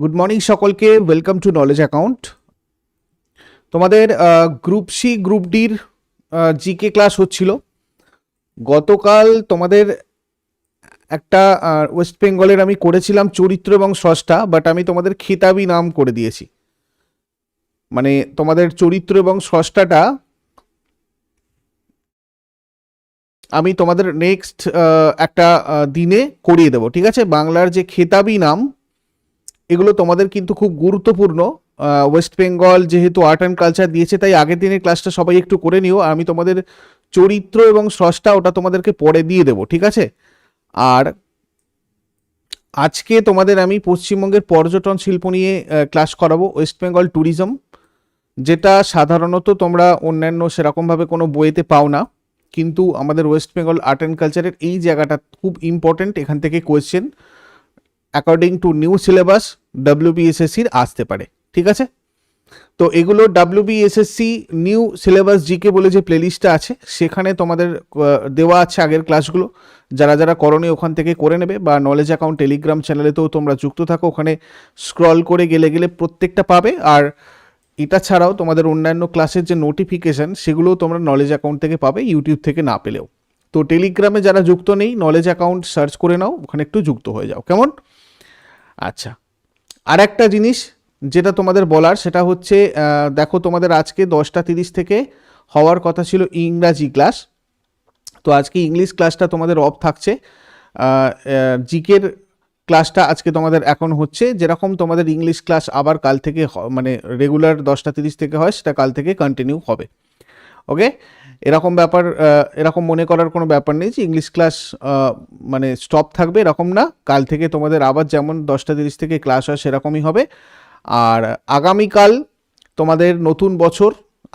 Good morning সকলকে welcome to knowledge account তোমাদের group C group ডির জিকে ক্লাস হচ্ছিল। গতকাল তোমাদের একটা ওয়েস্ট বেঙ্গলের আমি করেছিলাম চরিত্র এবং স্রষ্টা বাট আমি তোমাদের খেতাবি নাম করে দিয়েছি। মানে তোমাদের চরিত্র এবং স্রষ্টাটা আমি তোমাদের নেক্সট একটা দিনে করিয়ে দেবো, ঠিক আছে? বাংলার যে খেতাবি নাম এগুলো তোমাদের কিন্তু খুব গুরুত্বপূর্ণ। ওয়েস্ট বেঙ্গল যেহেতু আর্ট অ্যান্ড কালচার দিয়েছে, তাই আগের দিনের ক্লাসটা সবাই একটু করে নিও। আমি তোমাদের চরিত্র এবং স্রষ্টা ওটা তোমাদেরকে পরে দিয়ে দেবো, ঠিক আছে? আর আজকে তোমাদের আমি পশ্চিমবঙ্গের পর্যটন শিল্প নিয়ে ক্লাস করাবো ওয়েস্ট বেঙ্গল ট্যুরিজম যেটা সাধারণত তোমরা অন্যান্য সেরকমভাবে কোনো বইতে পাও না। কিন্তু আমাদের ওয়েস্ট বেঙ্গল আর্ট অ্যান্ড কালচারের এই জায়গাটা খুব ইম্পর্টেন্ট এখান থেকে question according to new syllabus ডাব্লিউবিএসএসসির আসতে পারে, ঠিক আছে? তো এগুলো ডাব্লিউবিএসএসসি নিউ সিলেবাস জিকে বলে যে প্লেলিস্টটা আছে, সেখানে তোমাদের দেওয়া আছে আগের ক্লাসগুলো যারা যারা করণে ওখান থেকে করে নেবে, বা নলেজ অ্যাকাউন্ট টেলিগ্রাম চ্যানেলেতেও তোমরা যুক্ত থাকো, ওখানে স্ক্রল করে গেলে গেলে প্রত্যেকটা পাবে। আর এটা ছাড়াও তোমাদের অন্যান্য ক্লাসের যে নোটিফিকেশান সেগুলোও তোমরা নলেজ অ্যাকাউন্ট থেকে পাবে ইউটিউব থেকে না পেলেও। তো টেলিগ্রামে যারা যুক্ত নেই নলেজ অ্যাকাউন্ট সার্চ করে নাও, ওখানে একটু যুক্ত হয়ে যাও। কেমন? আচ্ছা। আর একটা জিনিস যেটা তোমাদের বলার, সেটা হচ্ছে দেখো তোমাদের আজকে দশটা তিরিশ থেকে হওয়ার কথা ছিল ইংরাজি ক্লাস। তো আজকে ইংলিশ ক্লাসটা তোমাদের অফ থাকছে। জিকের ক্লাসটা আজকে তোমাদের এখন হচ্ছে, যেরকম তোমাদের ইংলিশ ক্লাস আবার কাল থেকে মানে রেগুলার দশটা তিরিশ থেকে হয়, সেটা কাল থেকে কন্টিনিউ হবে। ওকে এরকম ব্যাপার এরকম মনে করার কোনো ব্যাপার নেই যে ইংলিশ ক্লাস মানে স্টপ থাকবে এরকম না। কাল থেকে তোমাদের আবার যেমন দশটা তিরিশ থেকে ক্লাস হয় সেরকমই হবে। আর আগামীকাল তোমাদের নতুন বছর,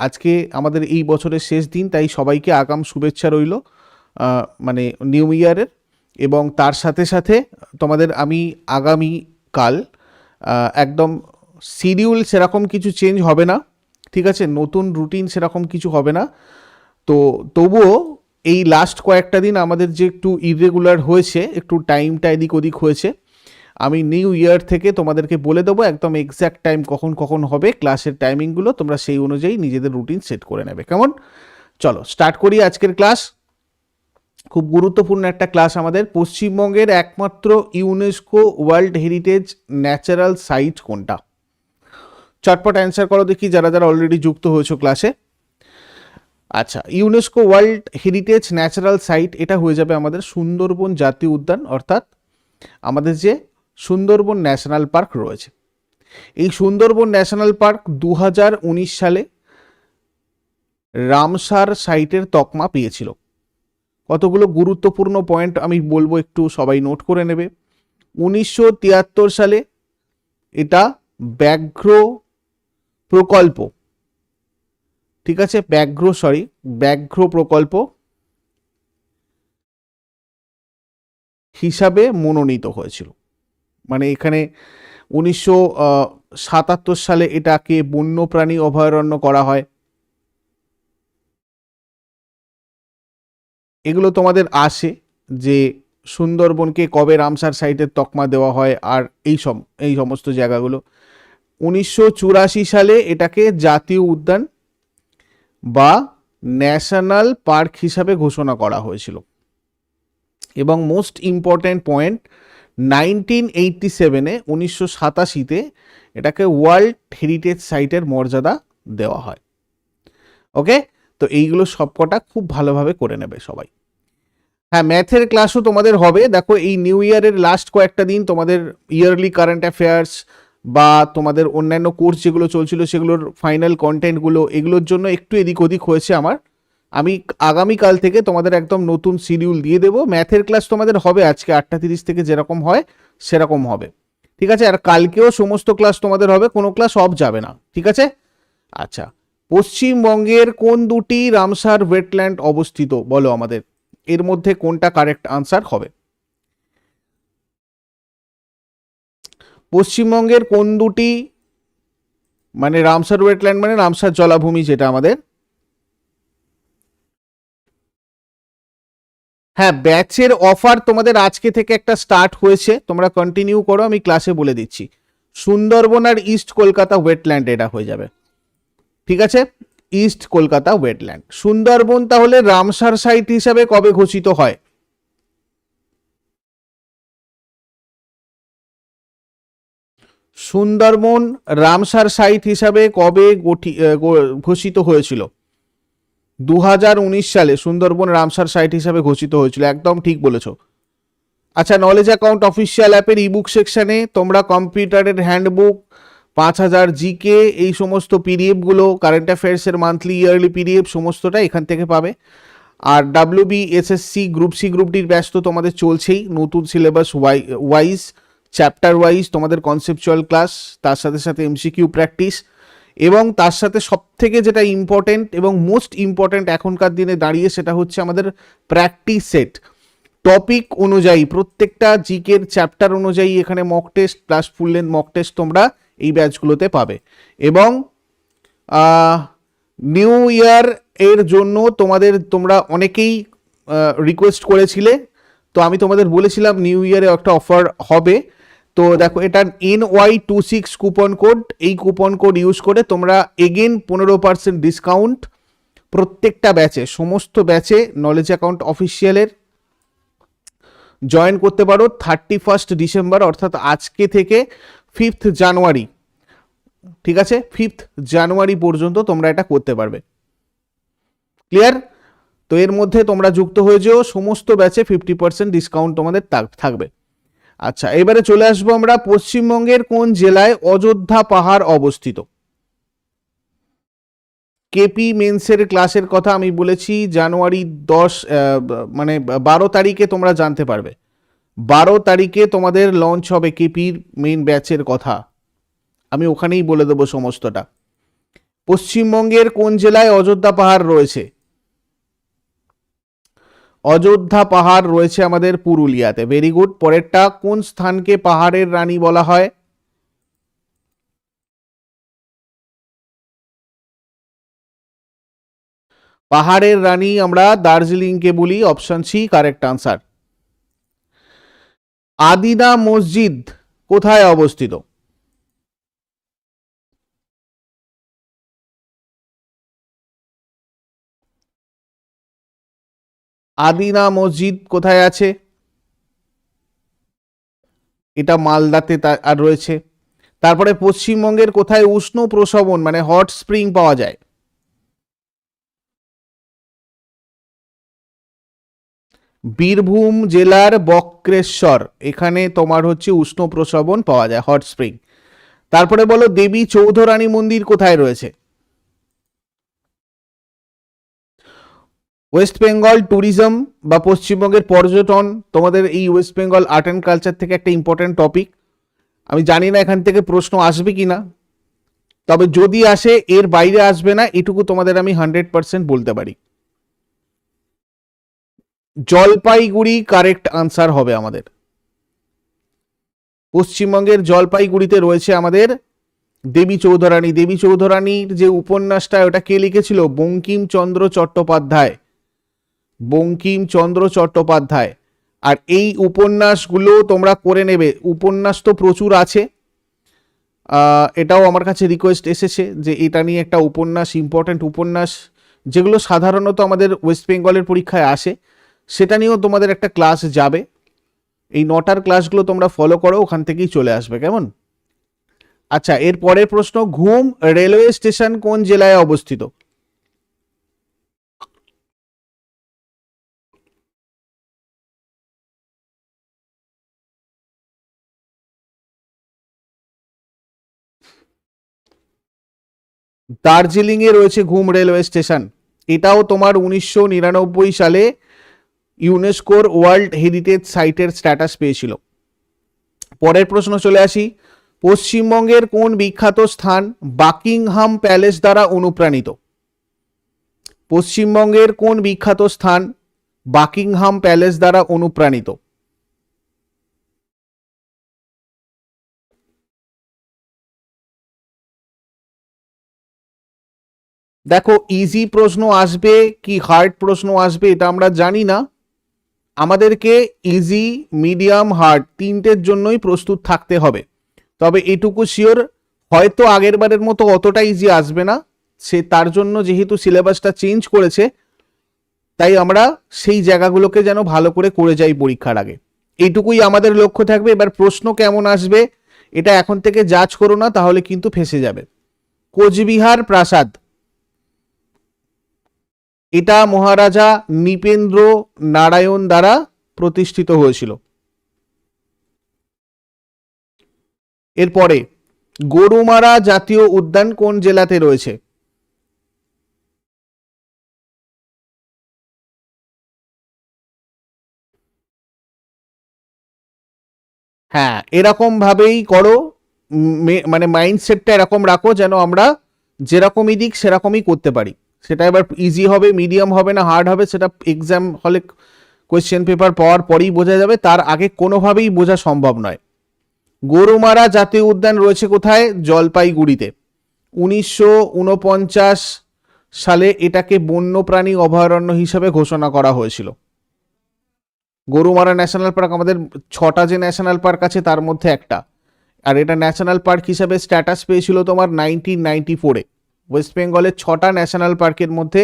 আজকে আমাদের এই বছরের শেষ দিন, তাই সবাইকে আগাম শুভেচ্ছা রইল মানে নিউ ইয়ারের এবং তার সাথে সাথে তোমাদের আমি আগামী কাল একদম শিডিউল সেরকম কিছু চেঞ্জ হবে না। ঠিক আছে, নতুন রুটিন সেরকম কিছু হবে না। তো তবুও এই লাস্ট কয়েকটা দিন আমাদের যে একটু ইরেগুলার হয়েছে, একটু টাইমটা এদিক ওদিক হয়েছে, আমি নিউ ইয়ার থেকে তোমাদেরকে বলে দেবো একদম এক্স্যাক্ট টাইম কখন কখন হবে ক্লাসের টাইমিংগুলো তোমরা সেই অনুযায়ী নিজেদের রুটিন সেট করে নেবে। কেমন? চলো স্টার্ট করি আজকের ক্লাস খুব গুরুত্বপূর্ণ একটা ক্লাস আমাদের। পশ্চিমবঙ্গের একমাত্র UNESCO world heritage natural site কোনটা? চটপট অ্যান্সার করো, দেখি যারা যারা অলরেডি যুক্ত হয়েছো ক্লাসে আচ্ছা UNESCO world heritage natural site এটা হয়ে যাবে আমাদের সুন্দরবন জাতীয় উদ্যান, অর্থাৎ আমাদের যে সুন্দরবন ন্যাশনাল পার্ক রয়েছে। এই সুন্দরবন ন্যাশনাল পার্ক দু হাজার উনিশ সালে রামসার সাইটের তকমা পেয়েছিল। কতগুলো গুরুত্বপূর্ণ পয়েন্ট আমি বলব, একটু সবাই নোট করে নেবে। উনিশশো তিয়াত্তর সালে এটা ব্যাঘ্র প্রকল্প। ঠিক আছে? ব্যাঘ্র সরি ব্যাঘ্র প্রকল্প হিসাবে মনোনীত হয়েছিল। মানে এখানে উনিশশো সাতাত্তর সালে এটাকে বন্যপ্রাণী অভয়ারণ্য করা হয়। এগুলো তোমাদের আসে যে সুন্দরবনকে কবে রামসার সাইটের তকমা দেওয়া হয় আর এই সম, এই সমস্ত জায়গাগুলো। উনিশশো চুরাশি সালে এটাকে জাতীয় উদ্যান বা ন্যাশনাল পার্ক হিসাবে ঘোষণা করা হয়েছিল। এবং most important point, nineteen eighty সেভেনে উনিশশো সাতাশিতে এটাকে ওয়ার্ল্ড হেরিটেজ সাইটের মর্যাদা দেওয়া হয়। ওকে? তো এইগুলো সবকটা খুব ভালোভাবে করে নেবে সবাই। হ্যাঁ ম্যাথের ক্লাসও তোমাদের হবে। দেখো, এই নিউ ইয়ারের লাস্ট কয়েকটা দিন তোমাদের ইয়ারলি কারেন্ট অ্যাফেয়ার্স বা তোমাদের অন্যান্য কোর্স যেগুলো চলছিল সেগুলোর ফাইনাল কন্টেন্টগুলো এগুলোর জন্য একটু এদিক ওদিক হয়েছে আমার। আমি আগামীকাল থেকে তোমাদের একদম নতুন শিডিউল দিয়ে দেবো। ম্যাথের ক্লাস তোমাদের হবে আজকে আটটা তিরিশ থেকে যেরকম হয়, সেরকম হবে। ঠিক আছে? আর কালকেও সমস্ত ক্লাস তোমাদের হবে, কোনো ক্লাস অফ যাবে না। ঠিক আছে? আচ্ছা পশ্চিমবঙ্গের কোন দুটি রামসার ওয়েটল্যান্ড অবস্থিত? বলো আমাদের। এর মধ্যে কোনটা কারেক্ট আনসার হবে? পশ্চিমবঙ্গের কোন দুটি মানে রামসার ওয়েটল্যান্ড মানে রামসার জলাভূমি যেটা আমাদের? হ্যাঁ ব্যাচের অফার তোমাদের আজকে থেকে একটা স্টার্ট হয়েছে। তোমরা কন্টিনিউ করো, আমি ক্লাসে বলে দিচ্ছি। সুন্দরবন আর ইস্ট কলকাতা ওয়েটল্যান্ড এটা হয়ে যাবে। ঠিক আছে? ইস্ট কলকাতা ওয়েটল্যান্ড সুন্দরবন তাহলে রামসার সাইট হিসাবে কবে ঘোষিত হয়? সুন্দরবন রামসার সাইট হিসাবে কবে ঘোষিত হয়েছিল? দু হাজার উনিশ সালে সুন্দরবন রামসার সাইট হিসাবে ঘোষিত হয়েছিল, একদম ঠিক বলেছ। আচ্ছা নলেজ অ্যাকাউন্ট অফিসিয়াল অ্যাপের ইবুক সেকশনে তোমরা কম্পিউটারের হ্যান্ডবুক পাঁচ হাজার জিকে এই সমস্ত পিডিএফগুলো কারেন্ট অ্যাফেয়ার্সের মান্থলি ইয়ারলি পিডিএফ সমস্তটা এখান থেকে পাবে। আর WB SSC group C group ডির ব্যাচ তো তোমাদের চলছেই, নতুন syllabus Y wise chapter wise তোমাদের কনসেপচুয়াল ক্লাস তার সাথে সাথে এমসিকিউ প্র্যাকটিস এবং তার সাথে সব থেকে যেটা ইম্পর্টেন্ট এবং মোস্ট ইম্পর্টেন্ট এখনকার দিনে দাঁড়িয়ে সেটা হচ্ছে আমাদের প্র্যাকটিস সেট টপিক অনুযায়ী, প্রত্যেকটা জিকের চ্যাপ্টার অনুযায়ী এখানে mock test plus full length mock test তোমরা এই ব্যাচগুলোতে পাবে। এবং নিউ ইয়ার এর জন্য তোমাদের, তোমরা অনেকেই রিকোয়েস্ট করেছিলে। তো আমি তোমাদের বলেছিলাম নিউ ইয়ারে একটা অফার হবে। তো দেখো, এটা N Y two six coupon code এই কুপন কোড ইউজ করে তোমরা এগেন পনেরো পার্সেন্ট ডিসকাউন্ট প্রত্যেকটা ব্যাচে সমস্ত ব্যাচে নলেজ অ্যাকাউন্ট অফিসিয়ালের জয়েন করতে পারো থার্টি ফার্স্ট ডিসেম্বর অর্থাৎ আজকে থেকে ফিফথ জানুয়ারি ঠিক আছে? ফিফথ জানুয়ারি পর্যন্ত তোমরা এটা করতে পারবে। ক্লিয়ার তো এর মধ্যে তোমরা যুক্ত হয়ে যেও, সমস্ত ব্যাচে ফিফটি পার্সেন্ট ডিসকাউন্ট তোমাদের থাকবে। আচ্ছা এবারে চলে আসব আমরা পশ্চিমবঙ্গের কোন জেলায় অযোধ্যা পাহাড় অবস্থিত? কেপি মেন্সের ক্লাসের কথা আমি বলেছি, জানুয়ারি দশ মানে বারো তারিখে তোমরা জানতে পারবে। বারো তারিখে তোমাদের লঞ্চ হবে কেপির মেন ব্যাচের কথা। আমি ওখানেই বলে দেবো সমস্তটা। পশ্চিমবঙ্গের কোন জেলায় অযোধ্যা পাহাড় রয়েছে? অযোধ্যা পাহাড় রয়েছে আমাদের পুরুলিয়াতে। ভেরি গুড পরেরটা কোন স্থানকে পাহাড়ের রানী বলা হয়? পাহাড়ের রানী আমরা দার্জিলিংকে বলি option C correct answer Adina Masjid কোথায় অবস্থিত? আদিনা মসজিদ কোথায় আছে? এটা মালদাতে আর রয়েছে। তারপরে পশ্চিমবঙ্গের কোথায় উষ্ণ প্রসবন মানে হট স্প্রিং পাওয়া যায়? বীরভূম জেলার বক্রেশ্বর, এখানে তোমার হচ্ছে উষ্ণ প্রসবন পাওয়া যায়, হট স্প্রিং। তারপরে বলো দেবী চৌধুরানী মন্দির কোথায় রয়েছে? ওয়েস্ট বেঙ্গল ট্যুরিজম বা পশ্চিমবঙ্গের পর্যটন, তোমাদের এই West Bengal art and culture থেকে একটা ইম্পর্ট্যান্ট টপিক আমি জানি না এখান থেকে প্রশ্ন আসবে কি না তবে যদি আসে, এর বাইরে আসবে না, এটুকু তোমাদের আমি হান্ড্রেড পার্সেন্ট বলতে পারি। জলপাইগুড়ি কারেক্ট আনসার হবে আমাদের। পশ্চিমবঙ্গের জলপাইগুড়িতে রয়েছে আমাদের দেবী চৌধুরানী। দেবী চৌধুরানীর যে উপন্যাসটা, ওটা কে লিখেছিল? বঙ্কিমচন্দ্র চট্টোপাধ্যায়। বঙ্কিমচন্দ্র চট্টোপাধ্যায়। আর এই উপন্যাসগুলো তোমরা করে নেবে। উপন্যাস তো প্রচুর আছে। এটাও আমার কাছে রিকোয়েস্ট এসেছে যে এটা নিয়ে একটা উপন্যাস ইম্পর্ট্যান্ট উপন্যাস, যেগুলো সাধারণত আমাদের ওয়েস্ট বেঙ্গলের পরীক্ষায় আসে। সেটা নিয়েও তোমাদের একটা ক্লাস যাবে। এই নটার ক্লাসগুলো তোমরা ফলো করো, ওখান থেকেই চলে আসবে। কেমন? আচ্ছা এর পরের প্রশ্ন, ঘুম রেলওয়ে স্টেশন কোন জেলায় অবস্থিত? দার্জিলিংয়ে রয়েছে ঘুম রেলওয়ে স্টেশন। এটাও তোমার উনিশশো নিরানব্বই সালে ইউনেস্কোর ওয়ার্ল্ড হেরিটেজ সাইটের স্ট্যাটাস পেয়েছিল। পরের প্রশ্ন চলে আসি, পশ্চিমবঙ্গের কোন বিখ্যাত স্থান বাকিংহাম প্যালেস দ্বারা অনুপ্রাণিত? পশ্চিমবঙ্গের কোন বিখ্যাত স্থান বাকিংহাম প্যালেস দ্বারা অনুপ্রাণিত? দেখো ইজি প্রশ্ন আসবে কি হার্ড প্রশ্ন আসবে এটা আমরা জানি না। আমাদেরকে ইজি মিডিয়াম হার্ড তিনটের জন্যই প্রস্তুত থাকতে হবে। তবে এটুকু শিওর হয়তো আগের বারের মতো অতটা ইজি আসবে না। সে তার জন্য যেহেতু সিলেবাসটা চেঞ্জ করেছে, তাই আমরা সেই জায়গাগুলোকে যেন ভালো করে করে যাই পরীক্ষার আগে। এইটুকুই আমাদের লক্ষ্য থাকবে। এবার প্রশ্ন কেমন আসবে, এটা এখন থেকে যাচ করো না, তাহলে কিন্তু ফেসে যাবে। কোচবিহার প্রাসাদ। এটা মহারাজা নৃপেন্দ্র নারায়ণ দ্বারা প্রতিষ্ঠিত হয়েছিল। এরপরে, গরুমারা জাতীয় উদ্যান কোন জেলাতে রয়েছে? হ্যাঁ এরকম ভাবেই করো মানে মাইন্ডসেটটা এরকম রাখো যেন আমরা যেরকমই দিক সেরকমই করতে পারি। সেটা এবার ইজি হবে মিডিয়াম হবে না হার্ড হবে, সেটা এক্সাম হলে কোয়েশ্চেন পেপার পাওয়ার পরেই বোঝা যাবে, তার আগে কোনোভাবেই বোঝা সম্ভব নয়। গরুমারা জাতীয় উদ্যান রয়েছে কোথায়? জলপাইগুড়িতে। উনিশশো উনপঞ্চাশ সালে এটাকে বন্যপ্রাণী অভয়ারণ্য হিসেবে ঘোষণা করা হয়েছিল। গরুমারা ন্যাশনাল পার্ক আমাদের ছটা যে ন্যাশনাল পার্ক আছে, তার মধ্যে একটা। আর এটা ন্যাশনাল পার্ক হিসাবে স্ট্যাটাস পেয়েছিল তোমার নাইনটিন নাইনটি ফোরে ওয়েস্ট বেঙ্গলের ছটা ন্যাশনাল পার্কের মধ্যে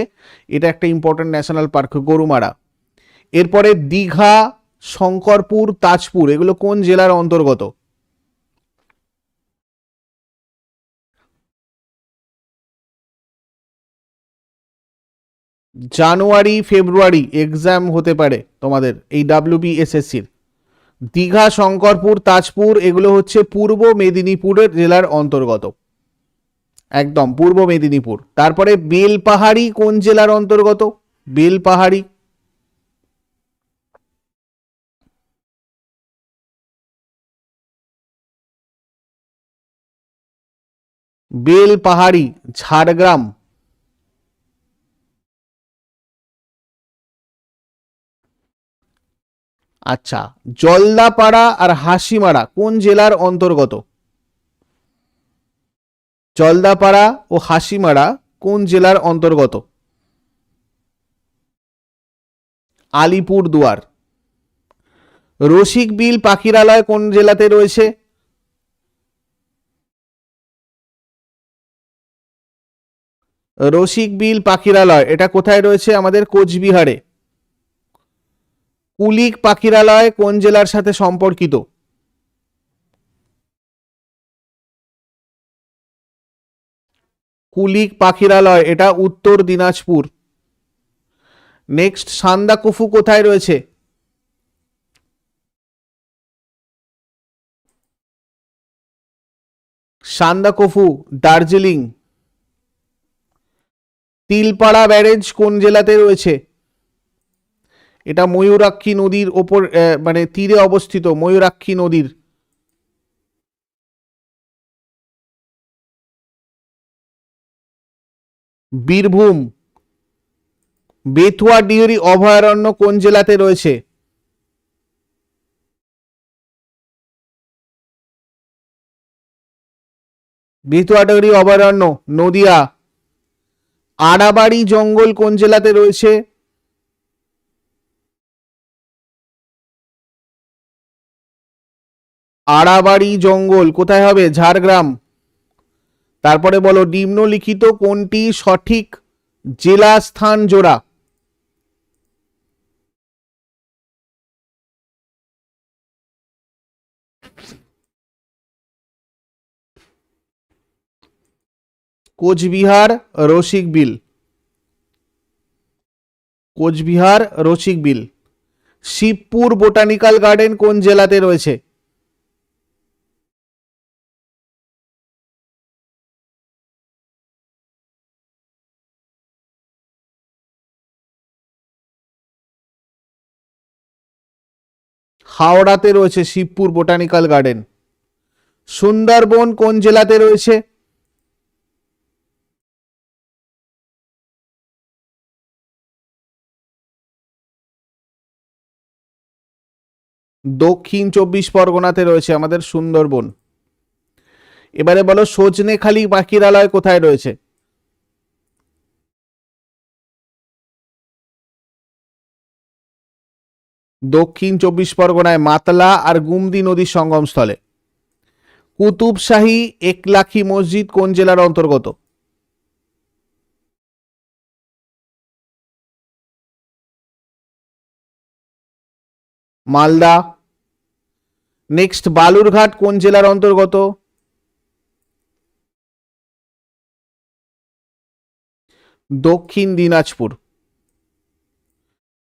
এটা একটা ইম্পর্টেন্ট ন্যাশনাল পার্ক, গরুমারা। এরপরে দীঘা, শঙ্করপুর, তাজপুর, এগুলো কোন জেলার অন্তর্গত? জানুয়ারি, ফেব্রুয়ারি এক্সাম হতে পারে তোমাদের এই ডাব্লিউবিএসএসসির দীঘা, শঙ্করপুর, তাজপুর, এগুলো হচ্ছে পূর্ব মেদিনীপুরের জেলার অন্তর্গত। একদম, পূর্ব মেদিনীপুর। তারপরে বেলপাহাড়ি কোন জেলার অন্তর্গত? বেলপাহাড়ি। বেলপাহাড়ি, ঝাড়গ্রাম। আচ্ছা জলদাপাড়া আর হাসিমারা কোন জেলার অন্তর্গত? জলদাপাড়া ও হাসিমারা কোন জেলার অন্তর্গত? আলিপুর দুয়ার রসিক বিল পাখিরালয় কোন জেলাতে রয়েছে? রসিক বিল পাখিরালয়, এটা কোথায় রয়েছে আমাদের কোচবিহারে? কুলিক পাখিরালয় কোন জেলার সাথে সম্পর্কিত? কুলিক পাখিরালয়, এটা উত্তর দিনাজপুর। নেক্সট সান্দাকুফু কোথায় রয়েছে? সান্দাকফু, দার্জিলিং। তিলপাড়া ব্যারেজ কোন জেলাতে রয়েছে? এটা ময়ূরাক্ষী নদীর ওপর মানে তীরে অবস্থিত, ময়ূরাক্ষী নদীর। বীরভূম, বেথুয়া ডিহরি অভয়ারণ্য কোন জেলাতে রয়েছে? বেথুয়া ডিহরি অভয়ারণ্য, নদিয়া। আড়াবাড়ি জঙ্গল কোন জেলাতে রয়েছে? আড়াবাড়ি জঙ্গল কোথায় হবে? ঝাড়গ্রাম। তারপরে বলো, নিম্নলিখিত কোনটি সঠিক? জেলা স্থান জোড়া। কোচবিহার রসিক বিল। কোচবিহার রসিক বিল। শিবপুর বোটানিক্যাল গার্ডেন কোন জেলাতে রয়েছে? হাওড়াতে রয়েছে শিবপুর বোটানিক্যাল গার্ডেন। সুন্দরবন কোন জেলাতে রয়েছে? দক্ষিণ চব্বিশ পরগনাতে রয়েছে আমাদের সুন্দরবন। এবারে বলো সজনেখালি পাখিরালয় কোথায় রয়েছে? দক্ষিণ চব্বিশ পরগনায় মাতলা আর গুমদি নদীর সঙ্গমস্থলে। কুতুবশাহী একলাখি মসজিদ কোন জেলার অন্তর্গত? মালদা। নেক্সট, বালুরঘাট কোন জেলার অন্তর্গত? দক্ষিণ দিনাজপুর।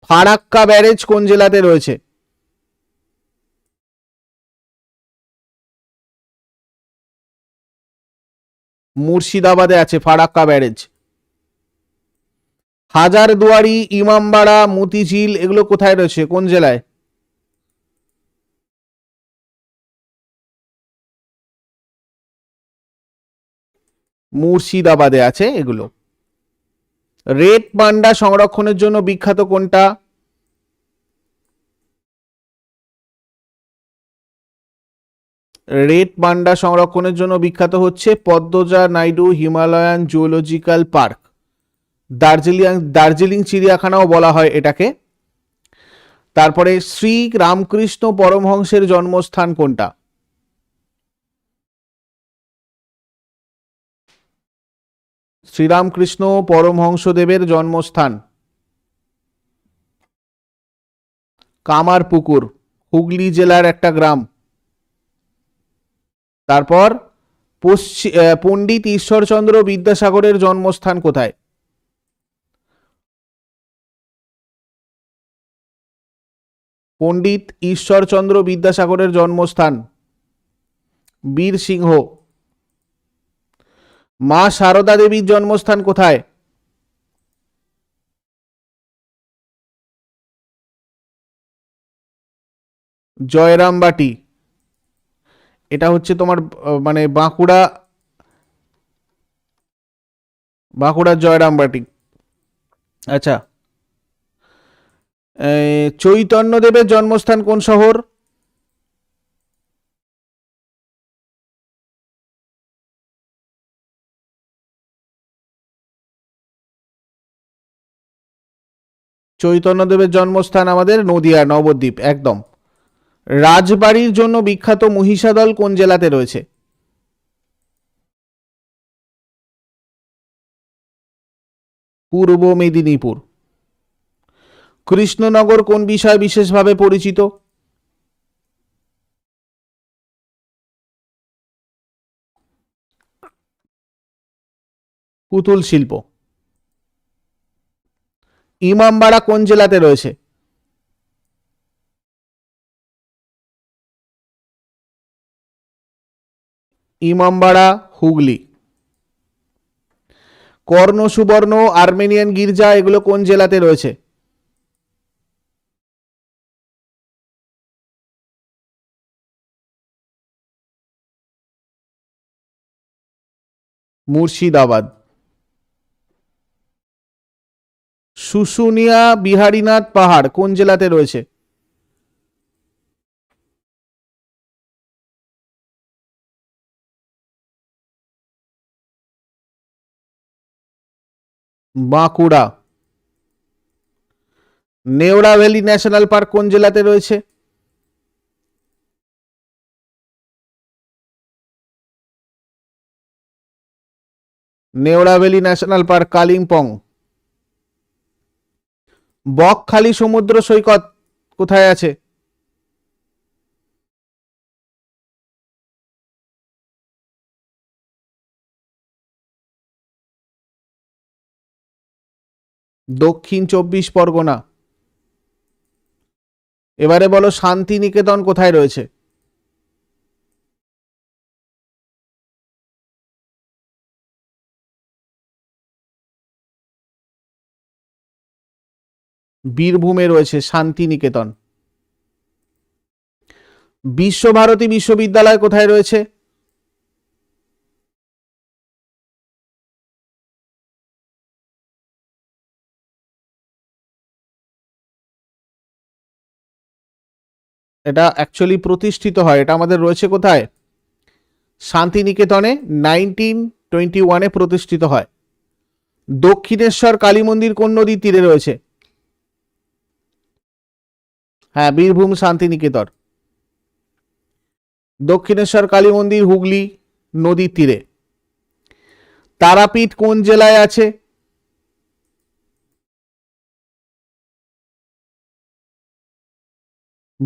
ফারাক্কা ব্যারেজ কোন জেলাতে রয়েছে? মুর্শিদাবাদে আছে ফারাক্কা ব্যারেজ। হাজারদুয়ারি, ইমামবাড়া, মতিঝিল, এগুলো কোথায় রয়েছে? কোন জেলায়? মুর্শিদাবাদে আছে এগুলো। রেড পান্ডা সংরক্ষণের জন্য বিখ্যাত কোনটা? রেড পান্ডা সংরক্ষণের জন্য বিখ্যাত হচ্ছে Padmaja Naidu Himalayan Zoological Park. Darjeeling Darjeeling চিড়িয়াখানাও বলা হয় এটাকে। তারপরে শ্রী রামকৃষ্ণ পরমহংসের জন্মস্থান কোনটা? শ্রীরামকৃষ্ণ পরমহংসদেবের জন্মস্থান। কামারপুকুর, হুগলি জেলার একটা গ্রাম। তারপর পশ্চিম পণ্ডিত ঈশ্বরচন্দ্র বিদ্যাসাগরের জন্মস্থান কোথায়? পণ্ডিত ঈশ্বরচন্দ্র বিদ্যাসাগরের জন্মস্থান বীর সিংহ মা সারদা দেবীর জন্মস্থান কোথায়? জয়রামবাটি। এটা হচ্ছে তোমার মানে বাঁকুড়া বাঁকুড়ার জয়রামবাটি। আচ্ছা। চৈতন্যদেবের জন্মস্থান কোন শহর? চৈতন্যদেবের জন্মস্থান আমাদের নদিয়া, নবদ্বীপ, একদম। রাজবাড়ির জন্য বিখ্যাত মহিষাদল কোন জেলাতে রয়েছে? পূর্ব মেদিনীপুর। কৃষ্ণনগর কোন বিষয় বিশেষভাবে পরিচিত? পুতুল শিল্প। ইমামবাড়া কোন জেলাতে রয়েছে? ইমামবাড়া, হুগলি। কর্ণ সুবর্ণ আর্মেনিয়ান গির্জা, এগুলো কোন জেলাতে রয়েছে? মুর্শিদাবাদ। শুশুনিয়া বিহারীনাথ পাহাড় কোন জেলাতে রয়েছে? Bankura. Neora Valley National Park কোন জেলাতে রয়েছে? Neora Valley National Park Kalimpong. Bakkhali সমুদ্র সৈকত কোথায় আছে? দক্ষিণ চব্বিশ পরগনা। এবারে বলো শান্তিনিকেতন কোথায় রয়েছে? বীরভূমে রয়েছে শান্তিনিকেতন। বিশ্বভারতী বিশ্ববিদ্যালয় কোথায় রয়েছে? এটা অ্যাকচুয়ালি প্রতিষ্ঠিত হয়। এটা আমাদের রয়েছে কোথায়? শান্তিনিকেতনে নাইনটিন টোয়েন্টি ওয়ানে প্রতিষ্ঠিত হয়। দক্ষিণেশ্বর কালী মন্দির কোন নদীর তীরে রয়েছে? হ্যাঁ বীরভূম শান্তিনিকেতন। দক্ষিণেশ্বর কালী মন্দির হুগলি নদীর তীরে। তারাপীঠ কোন জেলায় আছে?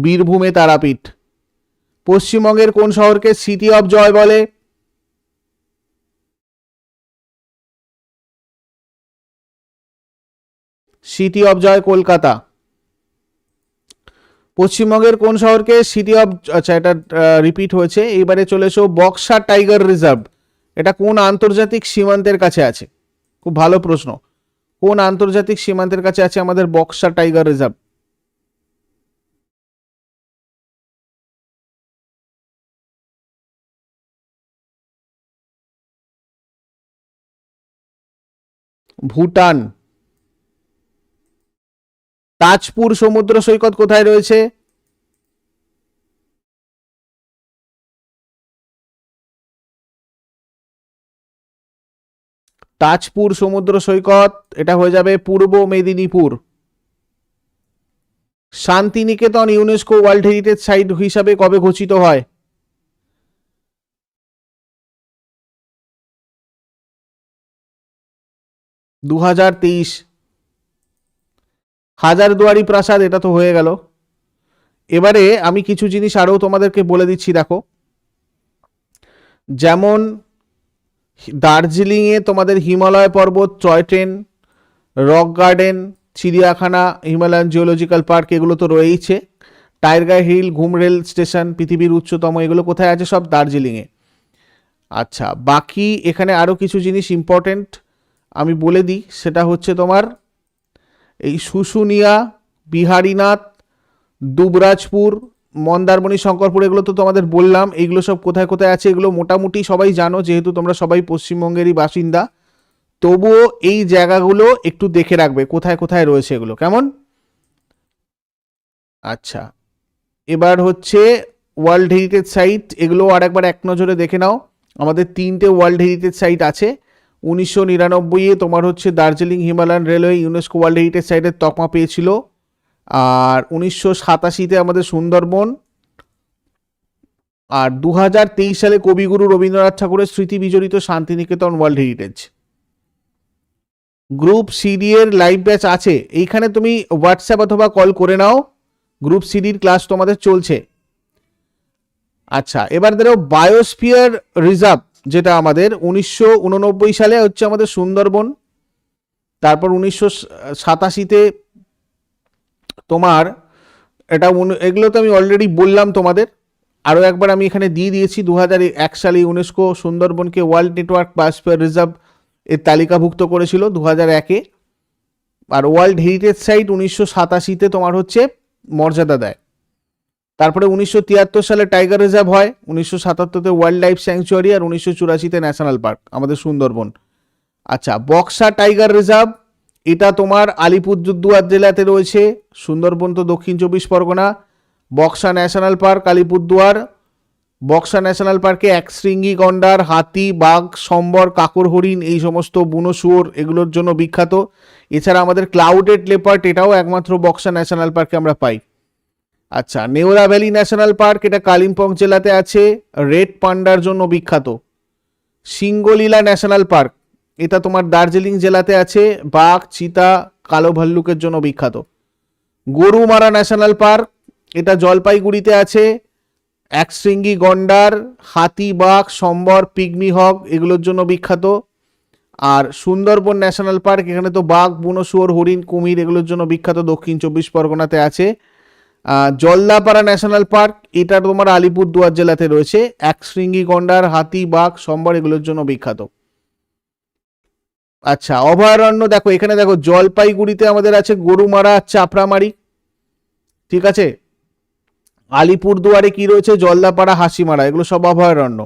বীরভূমে তারাপীঠ। পশ্চিমবঙ্গের কোন শহরকে সিটি অফ জয় বলে? City of joy, Kolkata. পশ্চিমবঙ্গের কোন শহরকে সিটি অফ আচ্ছা এটা রিপিট হয়েছে? এইবারে চলে এসো বক্সা টাইগার রিজার্ভ এটা কোন আন্তর্জাতিক সীমান্তের কাছে আছে? খুব ভালো প্রশ্ন। কোন আন্তর্জাতিক সীমান্তের কাছে আছে আমাদের বক্সা টাইগার রিজার্ভ ভুটান। তাজপুর সমুদ্র সৈকত কোথায় রয়েছে? তাজপুর সমুদ্র সৈকত, এটা হয়ে যাবে Purba Medinipur. Santiniketan UNESCO world heritage site হিসাবে কবে ঘোষিত হয়? দু হাজার তেইশ। হাজারদুয়ারি প্রাসাদ, এটা তো হয়ে গেল। এবারে আমি কিছু জিনিস আরও তোমাদেরকে বলে দিচ্ছি, দেখো। যেমন দার্জিলিংয়ে তোমাদের হিমালয় পর্বত, টয় ট্রেন, রক গার্ডেন, চিড়িয়াখানা, হিমালয়ান জিওলজিক্যাল পার্ক, এগুলো তো রয়েইছে। Tiger Hill, Ghum rail station, পৃথিবীর উচ্চতম, এগুলো কোথায় আছে? সব দার্জিলিংয়ে। আচ্ছা বাকি এখানে আরও কিছু জিনিস ইম্পর্টেন্ট আমি বলে দিই, সেটা হচ্ছে তোমার এই শুশুনিয়া, বিহারীনাথ, দুবরাজপুর, মন্দারমণি, শঙ্করপুর, এগুলো তো তোমাদের বললাম। এইগুলো সব কোথায় কোথায় আছে এগুলো মোটামুটি সবাই জানো, যেহেতু তোমরা সবাই পশ্চিমবঙ্গেরই বাসিন্দা। তবুও এই জায়গাগুলো একটু দেখে রাখবে, কোথায় কোথায় রয়েছে এগুলো। কেমন? আচ্ছা। এবার হচ্ছে ওয়ার্ল্ড হেরিটেজ সাইট, এগুলো আর একবার এক নজরে দেখে নাও। আমাদের তিনটে ওয়ার্ল্ড হেরিটেজ সাইট আছে। উনিশশো নিরানব্বইয়ে তোমার হচ্ছে Darjeeling Himalayan Railway UNESCO world heritage সাইটের তকমা পেয়েছিল। আর উনিশশো সাতাশিতে আমাদের সুন্দরবন। আর দু হাজার তেইশ সালে কবিগুরু রবীন্দ্রনাথ ঠাকুরের স্মৃতি বিজড়িত Santiniketan world heritage. Group CD এর লাইভ ব্যাচ আছে। এইখানে তুমি হোয়াটসঅ্যাপ অথবা কল করে নাও। গ্রুপ সিডির ক্লাস তোমাদের চলছে। আচ্ছা এবার ধরো বায়োস্ফিয়ার রিজার্ভ যেটা আমাদের উনিশশো উননব্বই সালে হচ্ছে আমাদের সুন্দরবন। তারপর উনিশশো সাতাশিতে তোমার এটা এগুলো তো আমি অলরেডি বললাম তোমাদের। আরও একবার আমি এখানে দিয়ে দিয়েছি দু এক সালে ইউনেস্কো সুন্দরবনকে ওয়ার্ল্ড নেটওয়ার্ক বায়োস্ফিয়ার রিজার্ভ এর তালিকাভুক্ত করেছিল দু হাজার একে। আর ওয়ার্ল্ড হেরিটেজ সাইট উনিশশো সাতাশিতে তোমার হচ্ছে মর্যাদা দেয়। তারপরে উনিশশো তিয়াত্তর সালে টাইগার রিজার্ভ হয়, উনিশশো সাতাত্তরতে ওয়াইল্ড লাইফ স্যাংচুয়ারি আর উনিশশো চুরাশিতে ন্যাশনাল পার্ক, আমাদের সুন্দরবন। আচ্ছা বক্সা টাইগার রিজার্ভ, এটা তোমার আলিপুরদুয়ার জেলাতে রয়েছে, সুন্দরবন তো Dakshin Chabbish Pargana, Buxa National Park, Alipurduar, Buxa National পার্কে এক শৃঙ্গি গন্ডার, হাতি, বাঘ, সম্বর, কাকর, হরিণ, এই সমস্ত বুনো শুয়োর, এগুলোর জন্য বিখ্যাত। এছাড়া আমাদের ক্লাউডেড লেপার্ট এটাও একমাত্র বক্সা ন্যাশনাল পার্কে আমরা পাই। আচ্ছা নেওরা ভ্যালি ন্যাশনাল পার্ক, এটা কালিম্পং জেলাতে আছে, রেড পান্ডার জন্য বিখ্যাত। সিঙ্গলীলা ন্যাশনাল পার্ক, এটা তোমার দার্জিলিং জেলাতে আছে, বাঘ, চিতা, কালো ভাল্লুকের জন্য বিখ্যাত। গরুমারা ন্যাশনাল পার্ক, এটা জলপাইগুড়িতে আছে, একশৃঙ্গি গন্ডার, হাতি, বাঘ, সম্বর, পিগমি হক এগুলোর জন্য বিখ্যাত। আর সুন্দরবন ন্যাশনাল পার্ক, এখানে তো বাঘ, বুনো শুয়োর, হরিণ, কুমির, এগুলোর জন্য বিখ্যাত। দক্ষিণ চব্বিশ পরগনাতে আছে। জলদাপাড়া ন্যাশনাল পার্ক, এটা তোমার আলিপুরদুয়ার জেলাতে রয়েছে। একশৃঙ্গি গন্ডার, হাতি, বাঘ, সম্বর এগুলোর জন্য বিখ্যাত। আচ্ছা অভয়ারণ্য দেখো, এখানে দেখো, জলপাইগুড়িতে আমাদের আছে গরুমারা চাপড়ামারি। ঠিক আছে? আলিপুরদুয়ারে কি রয়েছে? জলদাপাড়া হাসিমারা, এগুলো সব অভয়ারণ্য।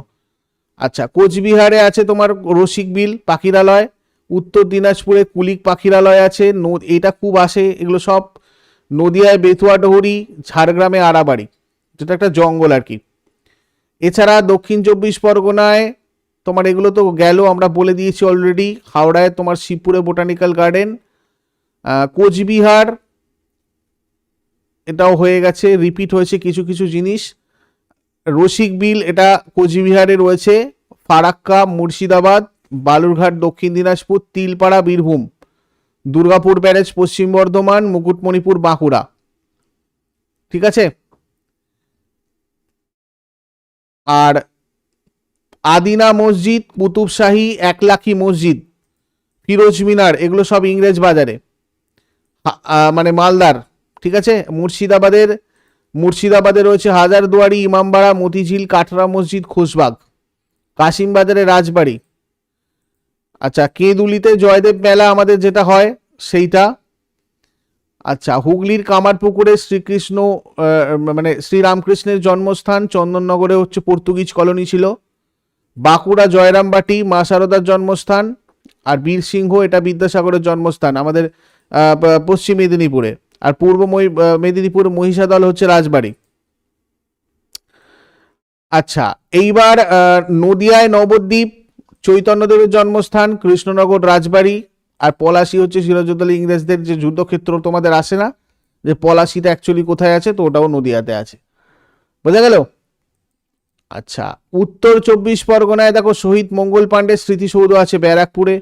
আচ্ছা কোচবিহারে আছে তোমার রসিক বিল পাখিরালয়, উত্তর দিনাজপুরে কুলিক পাখিরালয় আছে এটা খুব আসে, এগুলো সব নদিয়ায় বেতুয়া ডহরি ঝাড়গ্রামে আড়াবাড়ি যেটা একটা জঙ্গল আর কি। এছাড়া দক্ষিণ চব্বিশ পরগনায় তোমার এগুলো তো গেল, আমরা বলে দিয়েছি অলরেডি হাওড়ায় তোমার শিবপুরে বোটানিক্যাল গার্ডেন কোচবিহার, এটাও হয়ে গেছে রিপিট হয়েছে কিছু কিছু জিনিস। রসিক বিল, এটা কোচবিহারে রয়েছে, ফারাক্কা, মুর্শিদাবাদ, বালুরঘাট, দক্ষিণ দিনাজপুর, তিলপাড়া, বীরভূম। দুর্গাপুর ব্যারেজ, পশ্চিম বর্ধমান, মুকুটমণিপুর, বাঁকুড়া। ঠিক আছে? আর আদিনা মসজিদ কুতুবশাহী একলাখি মসজিদ, ফিরোজ মিনার, এগুলো সব ইংরেজ বাজারে। মানে মালদার। ঠিক আছে? মুর্শিদাবাদের, মুর্শিদাবাদে রয়েছে হাজারদুয়ারি, ইমামবাড়া, মতিঝিল, কাটরা মসজিদ, খোশবাগ। কাশিমবাজারে রাজবাড়ি। আচ্ছা কেঁদুলিতে জয়দেব মেলা আমাদের যেটা হয়, সেইটা? আচ্ছা হুগলির কামারপুকুরে শ্রীকৃষ্ণ মানে শ্রীরামকৃষ্ণের জন্মস্থান, চন্দননগরে হচ্ছে পর্তুগিজ কলোনি ছিল। বাঁকুড়া জয়রামবাটি, মা শারদার জন্মস্থান, আর বীরসিংহ এটা বিদ্যাসাগরের জন্মস্থান, আমাদের পশ্চিম মেদিনীপুরে। আর পূর্ব মেদিনীপুর মহিষাদল হচ্ছে রাজবাড়ি। আচ্ছা এইবার নদিয়ায় নবদ্বীপ চৈতন্যদেবের জন্মস্থান, কৃষ্ণনগর, রাজবাড়ি, আর পলাশি হচ্ছে সিরাজউদ্দৌলা ইংরেজদের যে যুদ্ধক্ষেত্র তোমাদের আসে না, যে পলাশিটা অ্যাকচুয়ালি কোথায় আছে, তো ওটাও নদিয়াতে আছে। বোঝা গেল? আচ্ছা উত্তর চব্বিশ পরগনায় দেখো শহীদ মঙ্গল পাণ্ডের স্মৃতিসৌধ আছে ব্যারাকপুরে,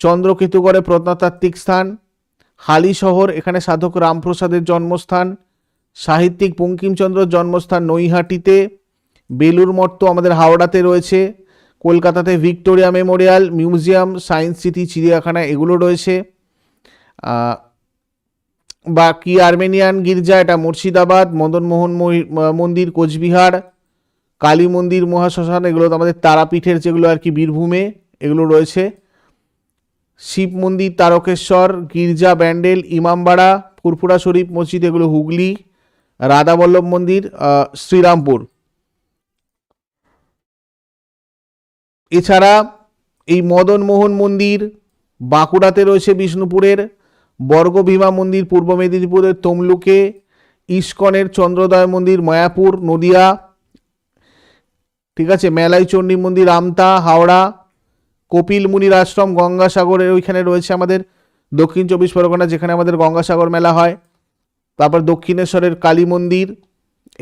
চন্দ্রকেতুগড়ে প্রত্নতাত্ত্বিক স্থান, হালি শহর, এখানে সাধক রামপ্রসাদের জন্মস্থান, সাহিত্যিক বঙ্কিমচন্দ্রর জন্মস্থান নৈহাটিতে বেলুর মঠ তো আমাদের হাওড়াতে রয়েছে কলকাতাতে Victoria Memorial, museum, Science City, চিড়িয়াখানা এগুলো রয়েছে। বাকি আর্মেনিয়ান গির্জা, এটা মুর্শিদাবাদ, মদনমোহন মহি- মন্দির, কোচবিহার, কালী মন্দির, মহাশ্মশান, এগুলো তো আমাদের তারাপীঠের যেগুলো আর কি বীরভূমে, এগুলো রয়েছে। শিব মন্দির, তারকেশ্বর, গির্জা, ব্যান্ডেল, ইমামবাড়া ফুরফুরা শরীফ মসজিদ, এগুলো হুগলি রাধাবল্লভ মন্দির শ্রীরামপুর। এছাড়া এই মদনমোহন মন্দির, বাঁকুড়াতে রয়েছে বিষ্ণুপুরের বর্গভীমা মন্দির পূর্ব মেদিনীপুরের তমলুকে, ইস্কনের চন্দ্রোদয় মন্দির মায়াপুর, নদিয়া, ঠিক আছে মেলাই চণ্ডী মন্দির আমতা, হাওড়া, কপিল মুনির আশ্রম, গঙ্গাসাগরের ওইখানে রয়েছে আমাদের দক্ষিণ চব্বিশ পরগনা, যেখানে আমাদের গঙ্গাসাগর মেলা হয়। তারপর দক্ষিণেশ্বরের কালী মন্দির,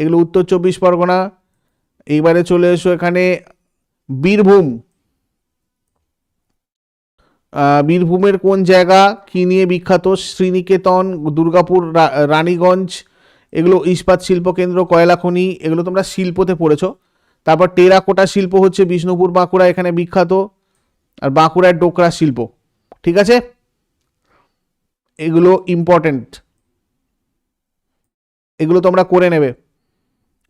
এগুলো উত্তর চব্বিশ পরগনা। এইবারে চলে এসো এখানে বীরভূম। বীরভূমের কোন জায়গা কি নিয়ে বিখ্যাত? শ্রীনিকেতন, দুর্গাপুর রানীগঞ্জ, এগুলো ইস্পাত শিল্প কেন্দ্র কয়লা খনি এগুলো তোমরা শিল্পতে পড়েছো। তারপর টেরাকোটা শিল্প হচ্ছে বিষ্ণুপুর, বাঁকুড়া, এখানে বিখ্যাত, আর বাঁকুড়ার ডোকরা শিল্প। ঠিক আছে? এগুলো ইম্পর্টেন্ট এগুলো তোমরা করে নেবে।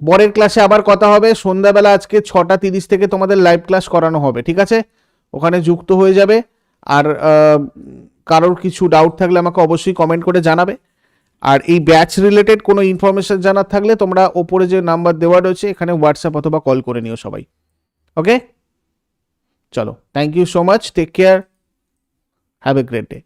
পরের ক্লাসে আবার কথা হবে। সন্ধ্যাবেলা আজকে ছটা তিরিশ থেকে তোমাদের লাইভ ক্লাস করানো হবে, ঠিক আছে? ওখানে যুক্ত হয়ে যাবে। আর কারোর কিছু ডাউট থাকলে আমাকে অবশ্যই কমেন্ট করে জানাবে। আর এই ব্যাচ রিলেটেড কোনো ইনফরমেশন জানার থাকলে তোমরা ওপরে যে নাম্বার দেওয়া রয়েছে, এখানে হোয়াটসঅ্যাপ অথবা কল করে নিও সবাই। ওকে চলো thank you so much take care have a great day